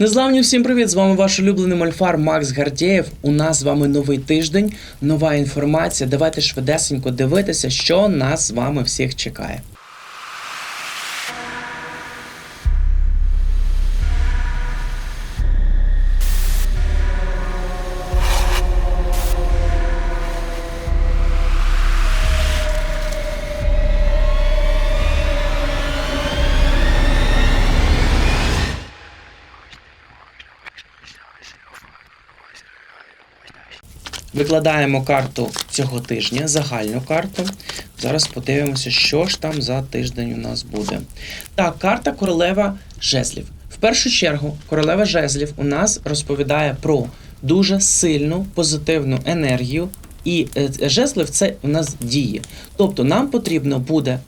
Незламні всім привіт! З вами ваш улюблений мольфар Макс Гардєєв. У нас з вами новий тиждень, нова інформація. Давайте швидесенько дивитися, що нас з вами всіх чекає. Викладаємо карту цього тижня, загальну карту. Зараз подивимося, що ж там за тиждень у нас буде. Так, карта королева жезлів. В першу чергу, королева жезлів у нас розповідає про дуже сильну позитивну енергію. І е, жезлів це у нас діє. Тобто нам потрібно буде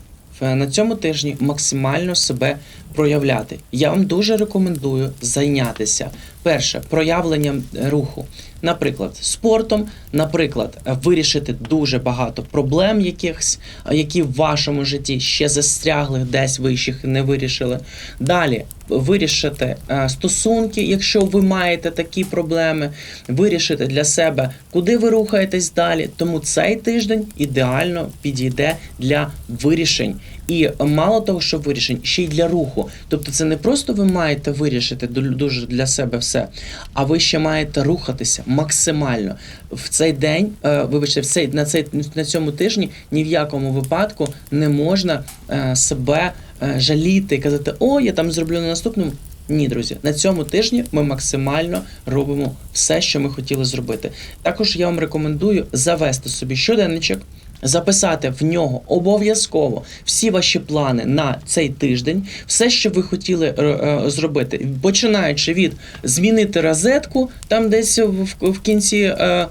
на цьому тижні максимально себе проявляти. Я вам дуже рекомендую зайнятися перше проявленням е, руху, наприклад, спортом, наприклад, вирішити дуже багато проблем, якихось, які в вашому житті ще застрягли, десь ви їх не вирішили. Далі вирішити е, стосунки, якщо ви маєте такі проблеми, вирішити для себе, куди ви рухаєтесь далі. Тому цей тиждень ідеально підійде для вирішень. І мало того, що вирішень, ще й для руху. Тобто, це не просто ви маєте вирішити ду- дуже для себе все, а ви ще маєте рухатися максимально в цей день. е, Вибачте, в цей на цей на цьому тижні ні в якому випадку не можна е, себе е, жаліти казати, о, я там зроблю на наступному. Ні, друзі, на цьому тижні ми максимально робимо все, що ми хотіли зробити. Також я вам рекомендую завести собі щоденничок, записати в нього обов'язково всі ваші плани на цей тиждень, все, що ви хотіли е, е, зробити, починаючи від змінити розетку там десь в, кінці е,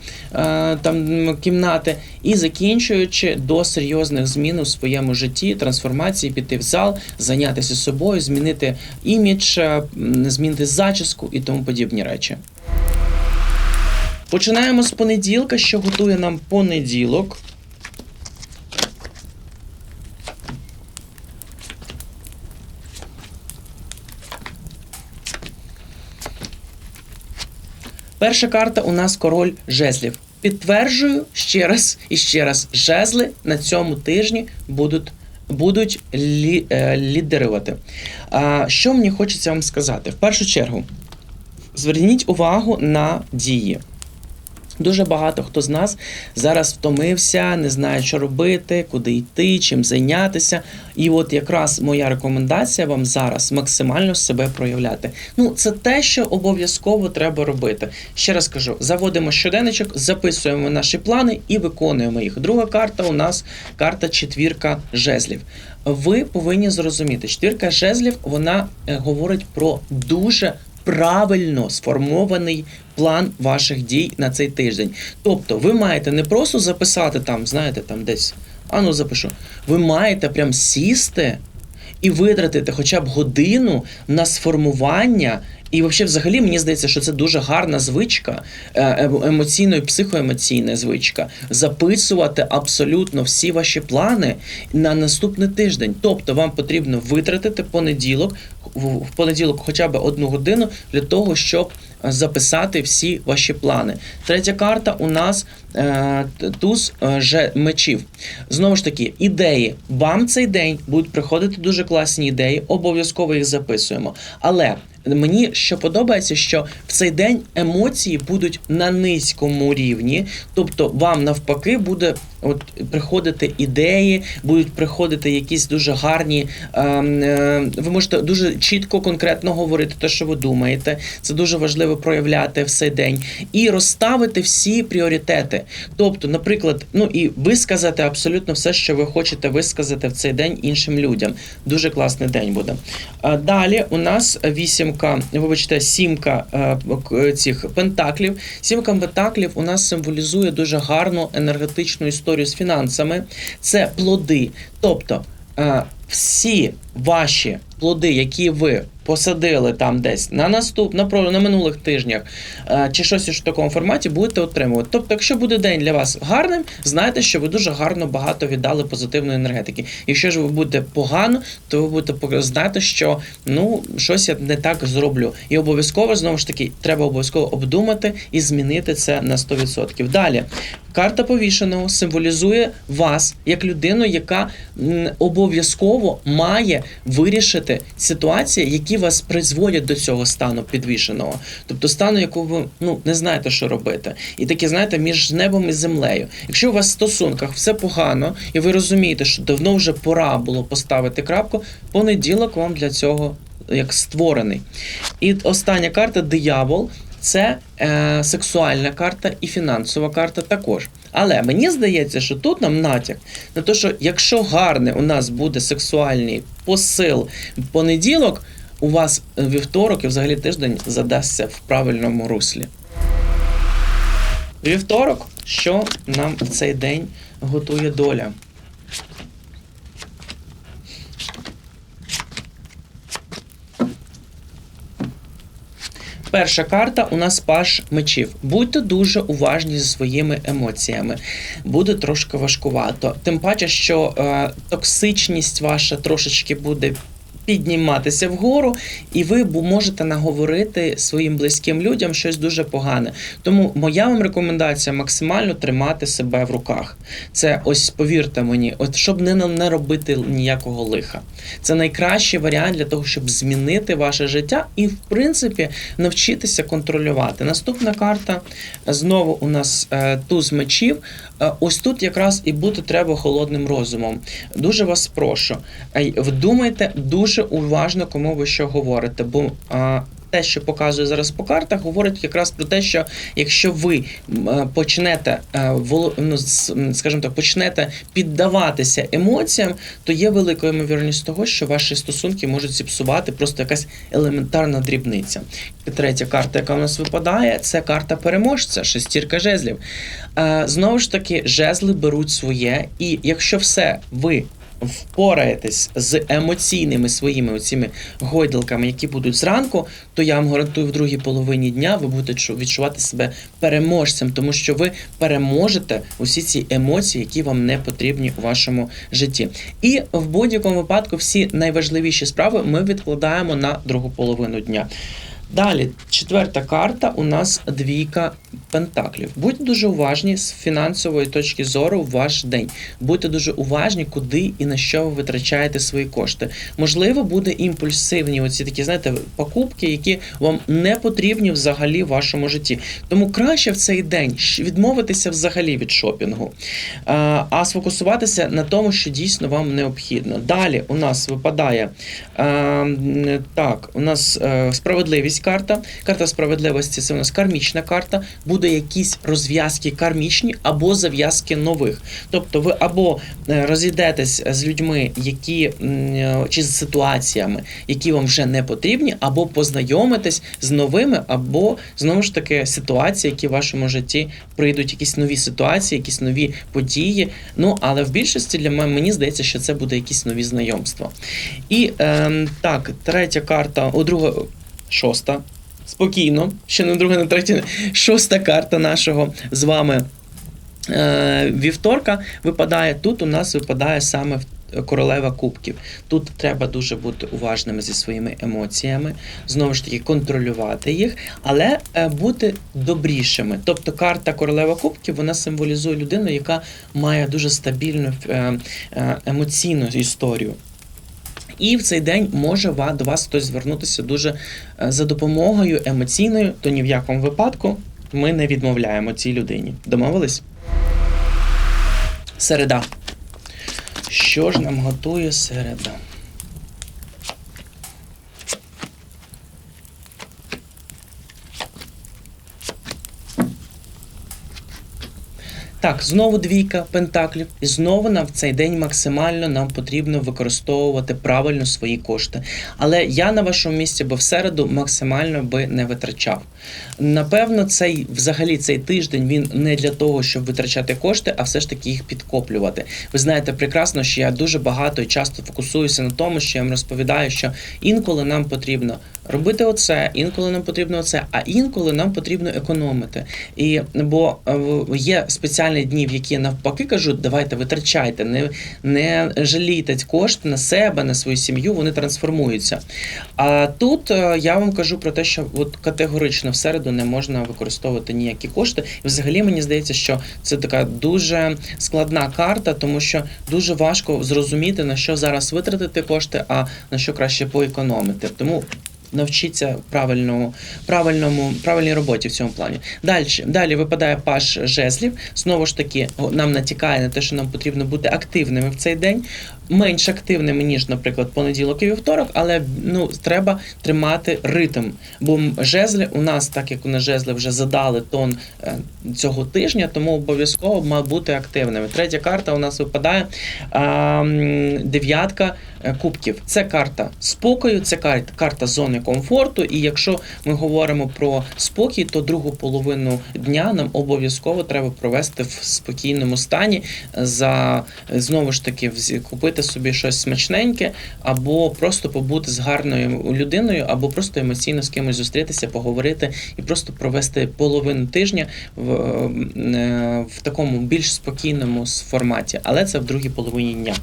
там кімнати, і закінчуючи до серйозних змін у своєму житті, трансформації, піти в зал, зайнятися собою, змінити імідж, змінити зачіску і тому подібні речі. Починаємо з понеділка, що готує нам понеділок. Перша карта у нас король жезлів. Підтверджую ще раз і ще раз: жезли на цьому тижні будуть, будуть лі, е, лідерувати. А, що мені хочеться вам сказати? В першу чергу, зверніть увагу на дії. Дуже багато хто з нас зараз втомився, не знає, що робити, куди йти, чим зайнятися. І от якраз моя рекомендація вам зараз максимально себе проявляти. Ну, це те, що обов'язково треба робити. Ще раз кажу: заводимо щоденничок, записуємо наші плани і виконуємо їх. Друга карта у нас карта четвірка жезлів. Ви повинні зрозуміти, четвірка жезлів вона е, говорить про дуже правильно сформований план ваших дій на цей тиждень. Тобто, ви маєте не просто записати там, знаєте, там десь, а ну запишу. Ви маєте прям сісти і витратити хоча б годину на сформування. І взагалі, мені здається, що це дуже гарна звичка, е, е- емоційно і психоемоційна звичка. Записувати абсолютно всі ваші плани на наступний тиждень. Тобто, вам потрібно витратити понеділок, в понеділок хоча б одну годину для того, щоб е, записати всі ваші плани. Третя карта у нас е, туз е, же мечів. Знову ж таки, ідеї. Вам цей день будуть приходити дуже класні ідеї, обов'язково їх записуємо. Але Мені що подобається, що в цей день емоції будуть на низькому рівні, тобто вам навпаки буде от приходити ідеї, будуть приходити якісь дуже гарні. ем, е, ви можете дуже чітко, конкретно говорити те, що ви думаєте. Це дуже важливо проявляти в цей день і розставити всі пріоритети. Тобто, наприклад, ну і висказати абсолютно все, що ви хочете висказати в цей день іншим людям. Дуже класний день буде. А далі у нас вісімка, вибачте, сімка е, цих пентаклів. Сімка пентаклів у нас символізує дуже гарну енергетичну історію з фінансами. Це плоди. Тобто е, всі ваші плоди, які ви посадили там десь на наступ, на, на минулих тижнях е, чи щось в такому форматі, будете отримувати. Тобто, якщо буде день для вас гарним, знайте, що ви дуже гарно багато віддали позитивної енергетики. Якщо ж ви будете погано, то ви будете знати, що ну щось я не так зроблю. І обов'язково знову ж таки треба обов'язково обдумати і змінити це на 100%. Далі. Карта повішеного символізує вас як людину, яка обов'язково має вирішити ситуації, які вас призводять до цього стану підвішеного, тобто стану, якого ви ну не знаєте, що робити, і таке знаєте між небом і землею. Якщо у вас в стосунках все погано, і ви розумієте, що давно вже пора було поставити крапку, понеділок вам для цього як створений. І остання карта диявол. Це е, сексуальна карта і фінансова карта також. Але мені здається, що тут нам натяк на те, що якщо гарний у нас буде сексуальний посил в понеділок, у вас вівторок і взагалі тиждень задасться в правильному руслі. Вівторок, що нам в цей день готує доля? Перша карта у нас паш мечів. Будьте дуже уважні зі своїми емоціями. Буде трошки важкувато. Тим паче, що е, токсичність ваша трошечки буде. Підніматися вгору, і ви можете наговорити своїм близьким людям щось дуже погане. Тому моя вам рекомендація максимально тримати себе в руках. Це ось повірте мені, от щоб не, не робити ніякого лиха. Це найкращий варіант для того, щоб змінити ваше життя і, в принципі, навчитися контролювати. Наступна карта знову у нас е, туз мечів. Е, ось тут якраз і бути треба холодним розумом. Дуже вас прошу, вдумайте дуже уважно, кому ви що говорите, бо. е, те, що показує зараз по картах, говорить якраз про те, що якщо ви е, почнете е, ну, скажімо так, почнете піддаватися емоціям, то є велика ймовірність того, що ваші стосунки можуть зіпсувати просто якась елементарна дрібниця. Третя карта, яка у нас випадає, це карта переможця, шестірка жезлів. Е, Знову ж таки, жезли беруть своє, і якщо все ви впораєтесь з емоційними своїми оціми гойдалками, які будуть зранку, то я вам гарантую, в другій половині дня ви будете відчувати себе переможцем, тому що ви переможете усі ці емоції, які вам не потрібні у вашому житті. І в будь-якому випадку всі найважливіші справи ми відкладаємо на другу половину дня. Далі, четверта карта у нас двійка пентаклів. Будьте дуже уважні з фінансової точки зору в ваш день. Будьте дуже уважні, куди і на що ви витрачаєте свої кошти. Можливо, буде імпульсивні, оці такі, знаєте, покупки, які вам не потрібні взагалі в вашому житті. Тому краще в цей день відмовитися взагалі від шопінгу, а, сфокусуватися на тому, що дійсно вам необхідно. Далі у нас випадає так, у нас е, справедливість карта. Карта справедливості це у нас кармічна карта. Буде якісь розв'язки кармічні або зав'язки нових. Тобто ви або е, розійдетесь з людьми, які е, чи з ситуаціями, які вам вже не потрібні, або познайомитесь з новими, або знову ж таки ситуації, які в вашому житті прийдуть, якісь нові ситуації, якісь нові події. Ну але в більшості для мене мені здається, що це буде якісь нові знайомства. І ем, так, третя карта, о, друга, шоста. Спокійно, ще не друга, не третя, шоста карта нашого з вами е, вівторка випадає. Тут у нас випадає саме в- королева кубків. Тут треба дуже бути уважними зі своїми емоціями, знову ж таки, контролювати їх, але е, бути добрішими. Тобто карта королева кубків вона символізує людину, яка має дуже стабільну е, е, емоційну історію. І в цей день може до вас хтось звернутися дуже е, за допомогою емоційною, то ні в якому випадку ми не відмовляємо цій людині. Домовились? Середа. Що ж нам готує середа? Так, знову двійка пентаклів, і знову нам в цей день максимально нам потрібно використовувати правильно свої кошти. Але я на вашому місці би в середу максимально би не витрачав. Напевно, цей взагалі цей тиждень він не для того, щоб витрачати кошти, а все ж таки їх підкоплювати. Ви знаєте прекрасно, що я дуже багато і часто фокусуюся на тому, що я вам розповідаю, що інколи нам потрібно робити оце, інколи нам потрібно оце, а інколи нам потрібно економити. І бо е, є спеціальні дні, в які навпаки кажуть, давайте витрачайте, не, не жалійте кошти на себе, на свою сім'ю, вони трансформуються. А тут е, я вам кажу про те, що от категорично в середу не можна використовувати ніякі кошти. І взагалі мені здається, що це така дуже складна карта, тому що дуже важко зрозуміти на що зараз витратити кошти, а на що краще поекономити. Тому навчіться правильному, правильному, правильній роботі в цьому плані. Далі, далі випадає паш жезлів. Знову ж таки, нам натякає на те, що нам потрібно бути активними в цей день, менш активними, ніж, наприклад, понеділок і вівторок, але ну, треба тримати ритм. Бо жезли у нас, так як у нас жезли вже задали тон е, цього тижня, тому обов'язково має бути активними. Третя карта у нас випадає а, дев'ятка е, кубків. Це карта спокою, це карта, карта зони комфорту. І якщо ми говоримо про спокій, то другу половину дня нам обов'язково треба провести в спокійному стані. За знову ж таки взі- купити собі щось смачненьке, або просто побути з гарною людиною, або просто емоційно з кимось зустрітися, поговорити і просто провести половину тижня в, е, в такому більш спокійному форматі, але це в другій половині дня.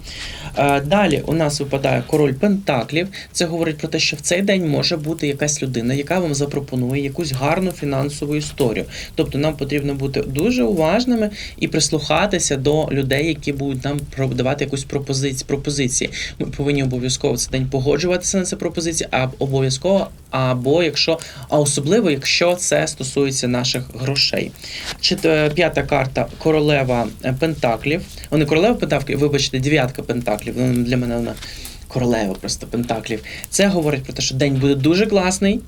Е, Далі у нас випадає король Пентаклів. Це говорить про те, що в цей день може бути якась людина, яка вам запропонує якусь гарну фінансову історію. Тобто нам потрібно бути дуже уважними і прислухатися до людей, які будуть нам продавати якусь пропозицію. Пропозиції. Ми повинні обов'язково цей день погоджуватися на ці пропозиції, а обов'язково, або якщо, а особливо, якщо це стосується наших грошей. Чет- П'ята карта королева е, Пентаклів. Вони королева Пентаклів, вибачте, дев'ятка Пентаклів. Ну, для мене вона королева просто Пентаклів. Це говорить про те, що день буде дуже класний.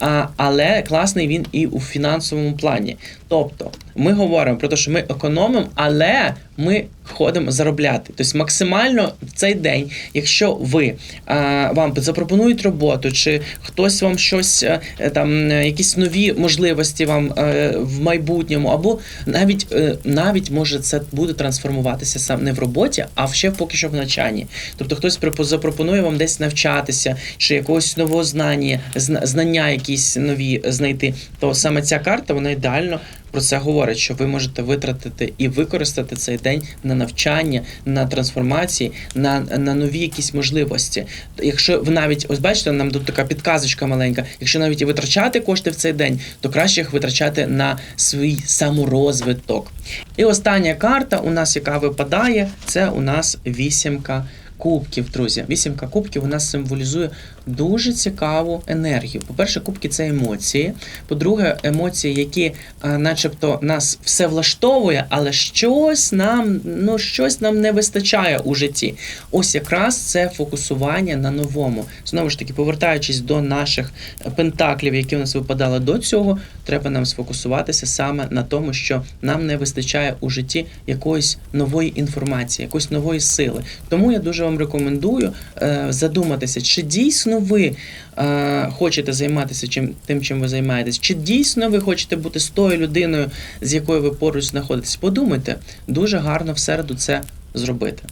А, але класний він і у фінансовому плані. Тобто, ми говоримо про те, що ми економимо, але ми ходимо заробляти. Тобто максимально в цей день, якщо ви а, вам запропонують роботу, чи хтось вам щось е, е, там, е, якісь нові можливості вам е, в майбутньому, або навіть е, навіть може це буде трансформуватися сам не в роботі, а ще поки що в навчанні. Тобто хтось запропонує вам десь навчатися, чи якогось нового знання, зна- знання якісь нові знайти, то саме ця карта вона ідеально про це говорить, що ви можете витратити і використати цей день на навчання, на трансформації, на, на нові якісь можливості. Якщо ви навіть ось бачите, нам тут така підказочка маленька. Якщо навіть і витрачати кошти в цей день, то краще їх витрачати на свій саморозвиток. І остання карта у нас, яка випадає, це у нас вісімка. Кубків, друзі, вісімка кубків у нас символізує дуже цікаву енергію. По-перше, кубки це емоції. По-друге, емоції, які, а, начебто, нас все влаштовує, але щось нам, ну щось нам не вистачає у житті. Ось якраз це фокусування на новому. Знову ж таки, повертаючись до наших пентаклів, які у нас випадали до цього, треба нам сфокусуватися саме на тому, що нам не вистачає у житті якоїсь нової інформації, якоїсь нової сили. Тому я дуже вам рекомендую е, задуматися, чи дійсно ви е, хочете займатися чим тим, чим ви займаєтесь, чи дійсно ви хочете бути з тою людиною, з якою ви поруч знаходитесь. Подумайте, дуже гарно в середу це зробити.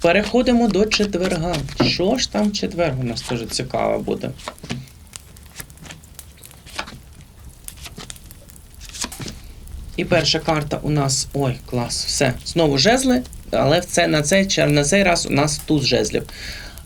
Переходимо до четверга. Що ж там в четвер у нас теж цікаво буде? І перша карта у нас. Ой, клас, все. Знову жезли, але це, на, цей, на цей раз у нас туз жезлів.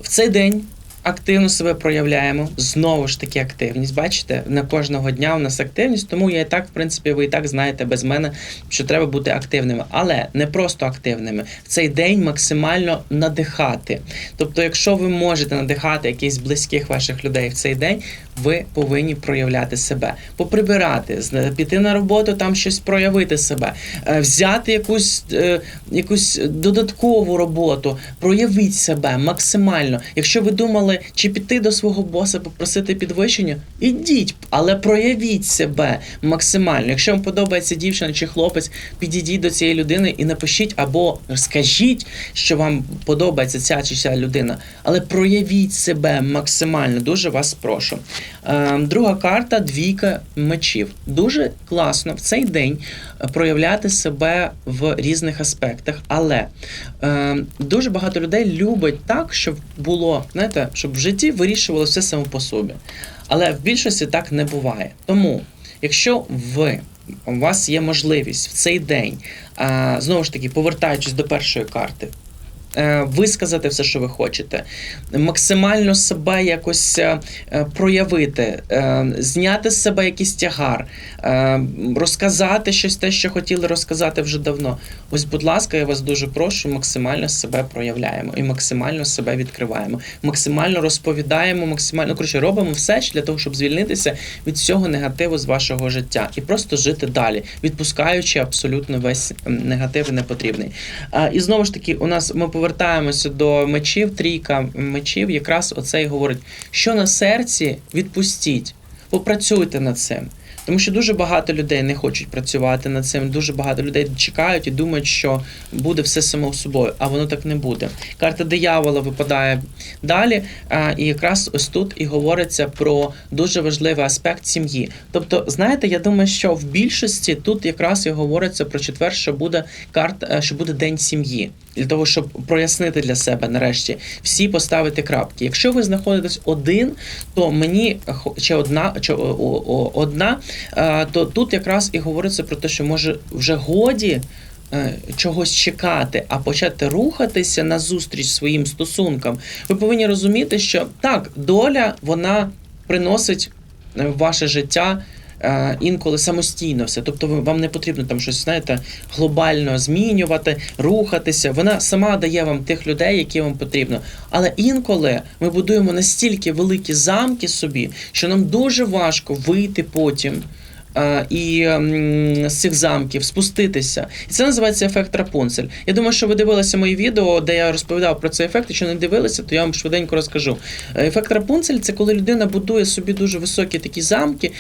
Цей день активно себе проявляємо. Знову ж таки, активність. Бачите, на кожного дня у нас активність, тому я і так, в принципі, ви і так знаєте без мене, що треба бути активними. Але не просто активними. В цей день максимально надихати. Тобто, якщо ви можете надихати якихось близьких ваших людей в цей день, ви повинні проявляти себе, поприбирати, піти на роботу, там щось проявити себе, е, взяти якусь, е, якусь додаткову роботу, проявіть себе максимально. Якщо ви думали, чи піти до свого боса, попросити підвищення, ідіть, але проявіть себе максимально. Якщо вам подобається дівчина чи хлопець, підійдіть до цієї людини і напишіть або скажіть, що вам подобається ця чи ця людина, але проявіть себе максимально. Дуже вас прошу. Е, друга карта двійка мечів. Дуже класно в цей день е, проявляти себе в різних аспектах, але е, дуже багато людей любить так, щоб було, знаєте, щоб в житті вирішувало все само по собі. Але в більшості так не буває. Тому, якщо ви у вас є можливість в цей день, знову ж таки, повертаючись до першої карти, висказати все, що ви хочете, максимально себе якось е, е, проявити, е, зняти з себе якийсь тягар, е, розказати щось те, що хотіли розказати вже давно. Ось, будь ласка, я вас дуже прошу, максимально себе проявляємо і максимально себе відкриваємо, максимально розповідаємо, максимально коротше, робимо все для того, щоб звільнитися від всього негативу з вашого життя і просто жити далі, відпускаючи абсолютно весь негатив і непотрібний. І знову ж таки, у нас ми повертаємося до мечів, трійка мечів, якраз оце і говорить, що на серці відпустіть, попрацюйте над цим. Тому що дуже багато людей не хочуть працювати над цим. Дуже багато людей чекають і думають, що буде все само собою, а воно так не буде. Карта диявола випадає далі, і якраз ось тут і говориться про дуже важливий аспект сім'ї. Тобто, знаєте, я думаю, що в більшості тут якраз і говориться про четвер, що буде карта, що буде день сім'ї. Для того, щоб прояснити для себе нарешті всі поставити крапки. Якщо ви знаходитесь один, то мені чи одна, чи одна, е, то тут якраз і говориться про те, що може вже годі е, чогось чекати, а почати рухатися назустріч своїм стосункам. Ви повинні розуміти, що так, доля вона приносить е, в ваше життя. Е, Інколи самостійно все, тобто вам не потрібно там щось, знаєте, глобально змінювати, рухатися. Вона сама дає вам тих людей, які вам потрібно. Але інколи ми будуємо настільки великі замки собі, що нам дуже важко вийти потім. Е, І з цих замків спуститися, і це називається ефект Рапунцель. Я думаю, що ви дивилися мої відео, де я розповідав про цей ефект. Якщо не дивилися, то я вам швиденько розкажу. Е, Ефект Рапунцель це коли людина будує собі дуже високі такі замки,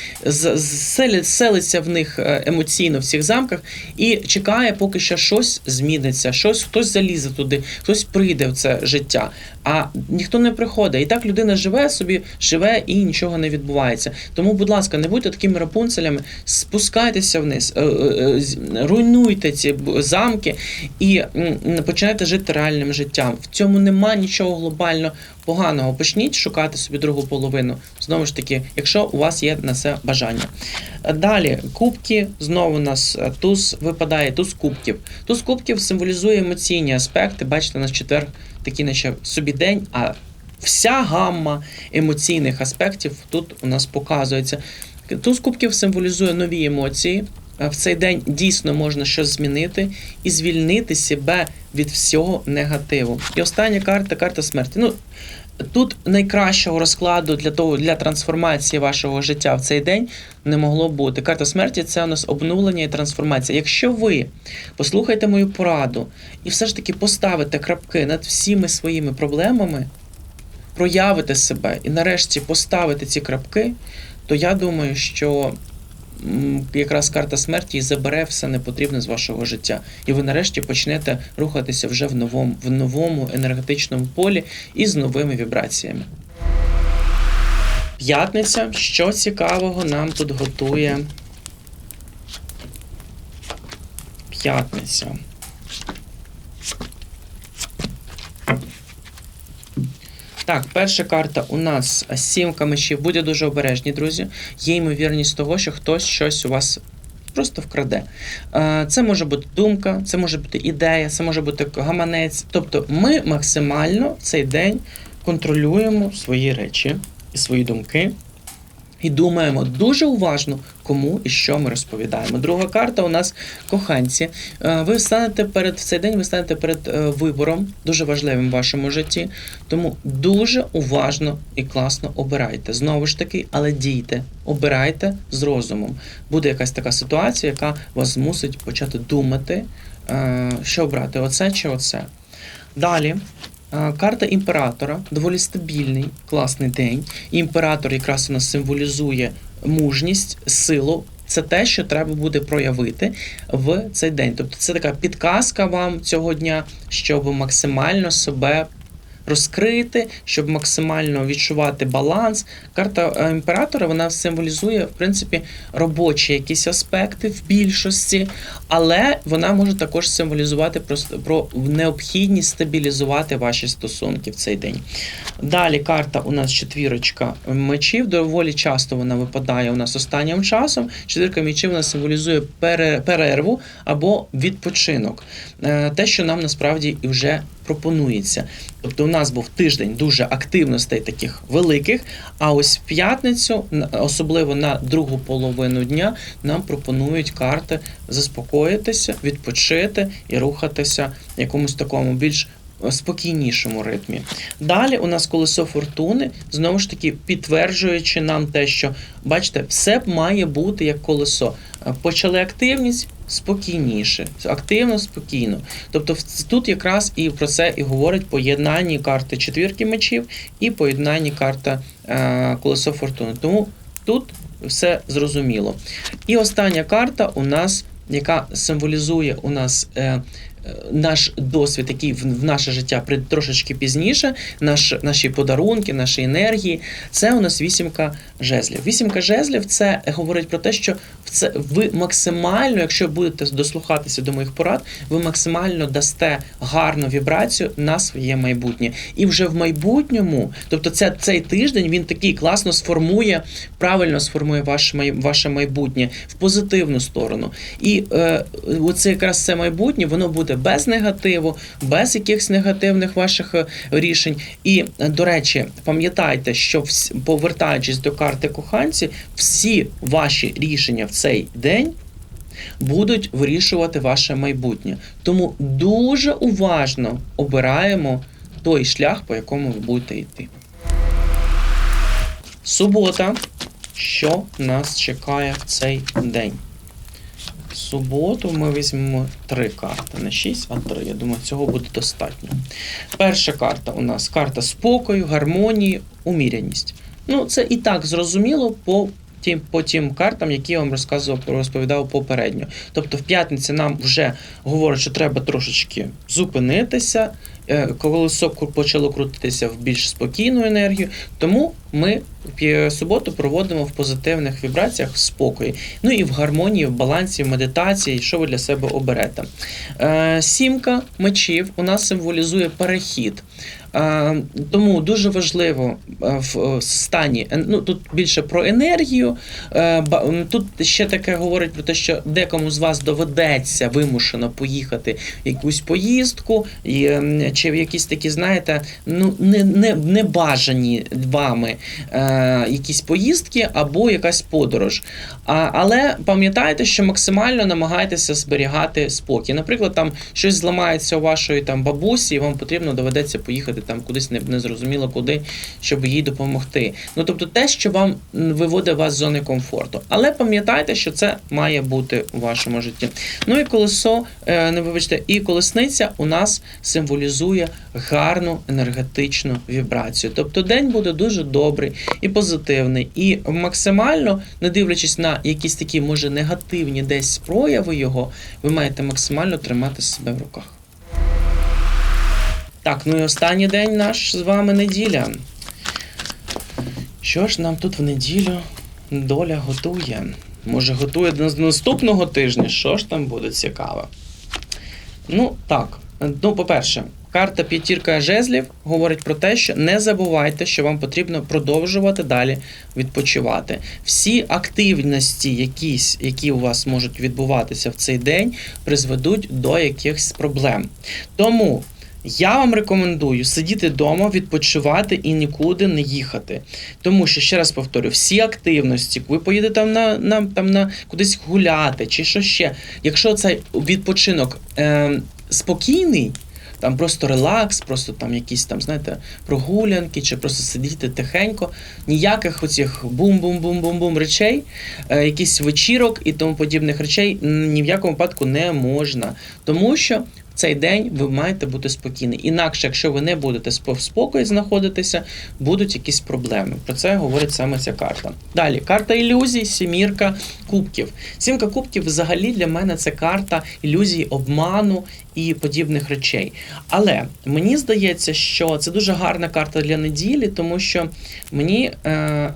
селиться в них е, емоційно в цих замках і чекає, поки що щось зміниться, щось хтось залізе туди, хтось прийде в це життя. А ніхто не приходить. І так людина живе собі, живе і нічого не відбувається. Тому, будь ласка, не будьте такими рапунцелями, спускайтеся вниз, е, е, е, руйнуйте ці замки і починайте жити реальним життям. В цьому нема нічого глобально поганого. Почніть шукати собі другу половину. Знову ж таки, якщо у вас є на це бажання. Далі, кубки, знову у нас туз випадає, туз кубків. Туз кубків символізує емоційні аспекти. Бачите, у нас четвер такий наче собі день, а вся гамма емоційних аспектів тут у нас показується. Туз кубків символізує нові емоції. В цей день дійсно можна щось змінити і звільнити себе від всього негативу. І остання карта карта смерті. Ну, тут найкращого розкладу для того для трансформації вашого життя в цей день не могло бути. Карта смерті це у нас обнулення і трансформація. Якщо ви послухаєте мою пораду і все ж таки поставите крапки над всіми своїми проблемами, проявите себе і нарешті поставите ці крапки, то я думаю, що якраз карта смерті забере все непотрібне з вашого життя. І ви нарешті почнете рухатися вже в новому, в новому енергетичному полі і з новими вібраціями. П'ятниця. Що цікавого нам тут готує п'ятниця. Так, перша карта у нас сімка мечів. Будьте дуже обережні, друзі. Є ймовірність того, що хтось щось у вас просто вкраде. Е, Це може бути думка, це може бути ідея, це може бути гаманець. Тобто ми максимально в цей день контролюємо свої речі і свої думки. І думаємо дуже уважно, кому і що ми розповідаємо. Друга карта у нас коханці. Е, Ви станете перед в цей день, ви станете перед е, вибором, дуже важливим в вашому житті. Тому дуже уважно і класно обирайте. Знову ж таки, але дійте, обирайте з розумом. Буде якась така ситуація, яка вас змусить почати думати, е, що обрати: оце чи оце. Далі. Е, Карта імператора доволі стабільний, класний день. Імператор якраз у нас символізує мужність, силу. Це те, що треба буде проявити в цей день. Тобто це така підказка вам цього дня, щоб максимально себе розкрити, щоб максимально відчувати баланс. Карта е, імператора вона символізує, в принципі, робочі якісь аспекти в більшості, але вона може також символізувати про необхідність стабілізувати ваші стосунки в цей день. Далі карта у нас четвірочка мечів. Доволі часто вона випадає у нас останнім часом. Четвірка мечів вона символізує пере- перерву або відпочинок. Е, Те, що нам насправді вже пропонується. Тобто, у нас був тиждень дуже активностей таких великих. А ось в п'ятницю, особливо на другу половину дня, нам пропонують карти заспокоїтися, відпочити і рухатися в якомусь такому більш е, спокійнішому ритмі. Далі у нас колесо фортуни, знову ж таки підтверджуючи нам те, що бачите, все має бути як колесо. Е, Почали активність спокійніше, активно, спокійно. Тобто тут якраз і про це і говорить поєднання карти четвірки мечів і поєднання карта е, колесо фортуни. Тому тут все зрозуміло. І остання карта у нас, яка символізує у нас. Е, Наш досвід, який в наше життя прийде трошечки пізніше, наш, наші подарунки, наші енергії, це у нас вісімка жезлів. Вісімка жезлів це говорить про те, що це ви максимально, якщо будете дослухатися до моїх порад, ви максимально дасте гарну вібрацію на своє майбутнє. І вже в майбутньому, тобто це, цей тиждень він такий класно сформує, правильно сформує ваше, ваше майбутнє в позитивну сторону. І е, оце якраз це майбутнє, воно буде без негативу, без якихось негативних ваших е, рішень. І, е, до речі, пам'ятайте, що повертаючись до карти коханці, всі ваші рішення в цей день. Будуть вирішувати ваше майбутнє. Тому дуже уважно обираємо той шлях, по якому ви будете йти. Субота. Що нас чекає в цей день? Суботу ми візьмемо три карти, не шість, а три. Я думаю, цього буде достатньо. Перша карта у нас карта спокою, гармонії, уміряність. Ну, це і так зрозуміло по тим, по тим картам, які я вам розказував, розповідав попередньо. Тобто в п'ятниці нам вже говорять, що треба трошечки зупинитися, е, колесо почало крутитися в більш спокійну енергію, тому ми суботу проводимо в позитивних вібраціях в спокої. Ну і в гармонії, в балансі, в медитації, що ви для себе оберете. Е, сімка мечів у нас символізує перехід. Е, тому дуже важливо е, в е, стані, е, ну тут більше про енергію. Тут ще таке говорить про те, що декому з вас доведеться вимушено поїхати в якусь поїздку, ем, чи в якісь такі, знаєте, ну не, не, не бажані вами якісь поїздки або якась подорож. Але пам'ятайте, що максимально намагайтеся зберігати спокій. Наприклад, там щось зламається у вашої там бабусі, і вам потрібно доведеться поїхати там кудись не, незрозуміло куди, щоб їй допомогти. Ну тобто те, що вам виводить вас з зони комфорту. Але пам'ятайте, що це має бути у вашому житті. Ну і колесо, не вибачте, і колесниця у нас символізує гарну енергетичну вібрацію. Тобто день буде дуже добрий і позитивний, і максимально, не дивлячись на якісь такі, може, негативні десь прояви його, ви маєте максимально тримати себе в руках. Так, ну і останній день наш з вами неділя. Що ж нам тут в неділю доля готує? Може, готує до наступного тижня? Що ж там буде цікаве? Ну, так. Ну, по-перше, карта п'ятірка жезлів говорить про те, що не забувайте, що вам потрібно продовжувати далі відпочивати. Всі активності, якісь, які у вас можуть відбуватися в цей день, призведуть до якихось проблем. Тому Я вам рекомендую сидіти вдома, відпочивати і нікуди не їхати. Тому що, ще раз повторю, всі активності, ви поїдете там на, на, там на кудись гуляти чи що ще. Якщо цей відпочинок е, спокійний, там просто релакс, просто там якісь там, знаєте, прогулянки, чи просто сидіти тихенько, ніяких оцих бум-бум-бум-бум-бум речей, е, якісь вечірок і тому подібних речей ні в якому випадку не можна. Тому що цей день ви маєте бути спокійні. Інакше, якщо ви не будете в спокої знаходитися, будуть якісь проблеми. Про це говорить саме ця карта. Далі, карта ілюзій, сімірка кубків. Сімка кубків взагалі для мене це карта ілюзій, обману і подібних речей. Але мені здається, що це дуже гарна карта для неділі, тому що мені е,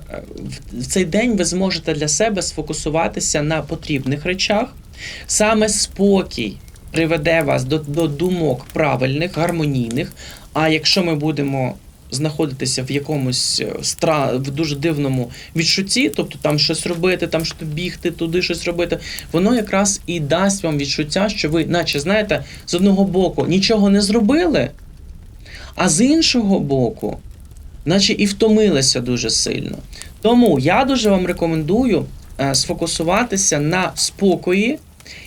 в цей день ви зможете для себе сфокусуватися на потрібних речах. Саме спокій приведе вас до, до думок правильних, гармонійних. А якщо ми будемо знаходитися в якомусь е, стра... в дуже дивному відчутті, тобто там щось робити, там що бігти, туди щось робити, воно якраз і дасть вам відчуття, що ви, наче знаєте, з одного боку нічого не зробили, а з іншого боку, наче і втомилися дуже сильно. Тому я дуже вам рекомендую е, сфокусуватися на спокої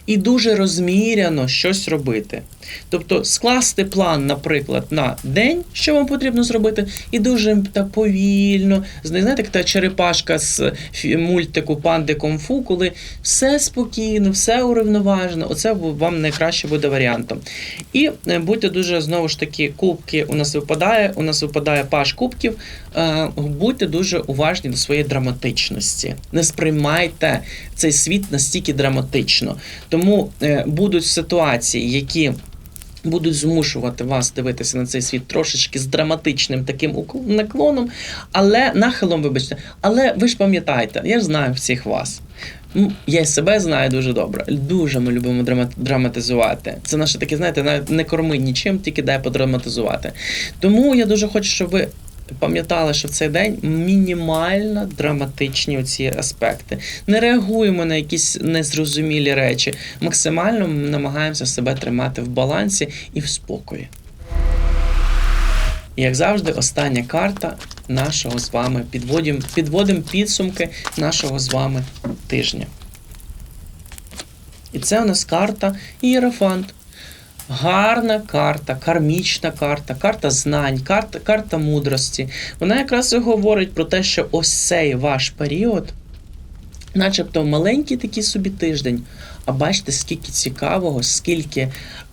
і дуже розміряно щось робити. Тобто скласти план, наприклад, на день, що вам потрібно зробити, і дуже так повільно. Знаєте, як та черепашка з мультику Панди Комфу, коли все спокійно, все урівноважено. Оце вам найкраще буде варіантом. І е, будьте дуже знову ж таки, кубки у нас випадає. У нас випадає паш кубків. Е, Будьте дуже уважні до своєї драматичності. Не сприймайте цей світ настільки драматично. Тому е, будуть ситуації, які будуть змушувати вас дивитися на цей світ трошечки з драматичним таким наклоном, але нахилом, вибачте, але ви ж пам'ятаєте, я ж знаю всіх вас. Я себе знаю дуже добре. Дуже ми любимо драма- драматизувати. Це наше таке, знаєте, навіть не корми нічим, тільки дай подраматизувати. Тому я дуже хочу, щоб ви пам'ятали, що в цей день мінімально драматичні оці аспекти. Не реагуємо на якісь незрозумілі речі. Максимально намагаємося себе тримати в балансі і в спокої. І як завжди, остання карта нашого з вами підводимо, підводимо підсумки нашого з вами тижня. І це у нас карта Ієрофант. Гарна карта, кармічна карта, карта знань, карта, карта мудрості. Вона якраз і говорить про те, що ось цей ваш період, начебто маленький такий собі тиждень. А бачите, скільки цікавого, скільки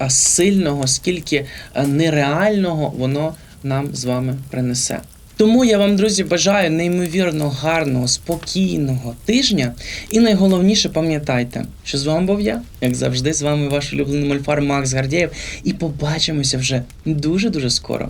сильного, скільки нереального воно нам з вами принесе. Тому я вам, друзі, бажаю неймовірно гарного, спокійного тижня. І найголовніше пам'ятайте, що з вами був я, як завжди, з вами ваш улюблений мольфар Макс Гардєєв. І побачимося вже дуже-дуже скоро.